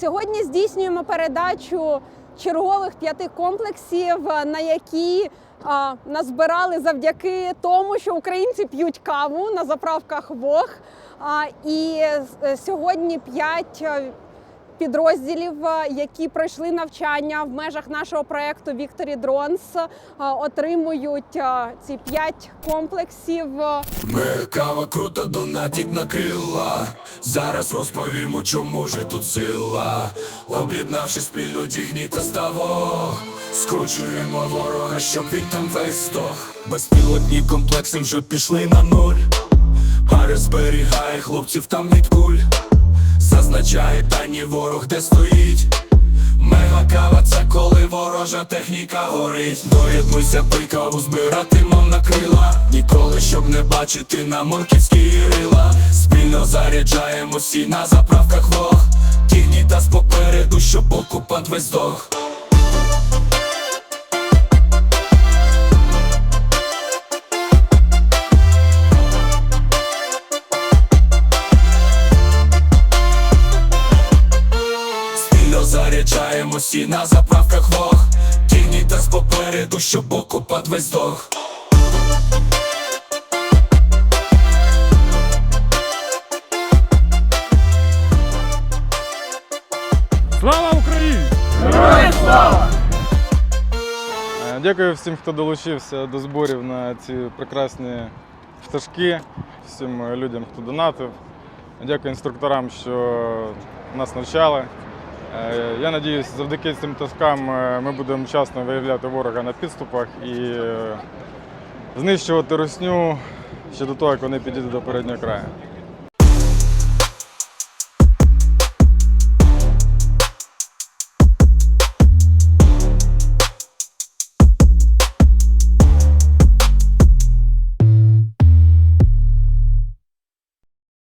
Сьогодні здійснюємо передачу чергових п'яти комплексів, на які а, назбирали завдяки тому, що українці п'ють каву на заправках ВОГ. А, і е, сьогодні п'ять підрозділів, е, які пройшли навчання в межах нашого проекту Victory Drones, е, отримують е, ці п'ять комплексів. Меркава крута донатік накрила Зараз розповімо, чому же тут сила. Об'єднавши спільно дігні та ставок Скручуємо ворога, щоб він там весь здох. Безпілотні комплекси вже пішли на нуль. Гаре зберігає хлопців там від куль Зазначає дані ворог, де стоїть. Мега кава це коли ворожа техніка горить. Доєднуйся, пий збирати, мов на крила. Ніколи щоб не бачити на морківські рила. Спільно заряджаємо всі на заправках вог. Дігнітас попереду, щоб окупант весь здох Спільно заряджаємо всі на заправках вог Дігнітас попереду, щоб окупант весь здох Слава Україні! Героям слава! Дякую всім, хто долучився до зборів на ці прекрасні пташки, всім е, людям, хто донатив. Дякую інструкторам, що нас навчали. Е, Я надіюсь, завдяки цим пташкам е, ми будемо вчасно виявляти ворога на підступах і е, знищувати русню ще до того, як вони підійдуть до переднього краю.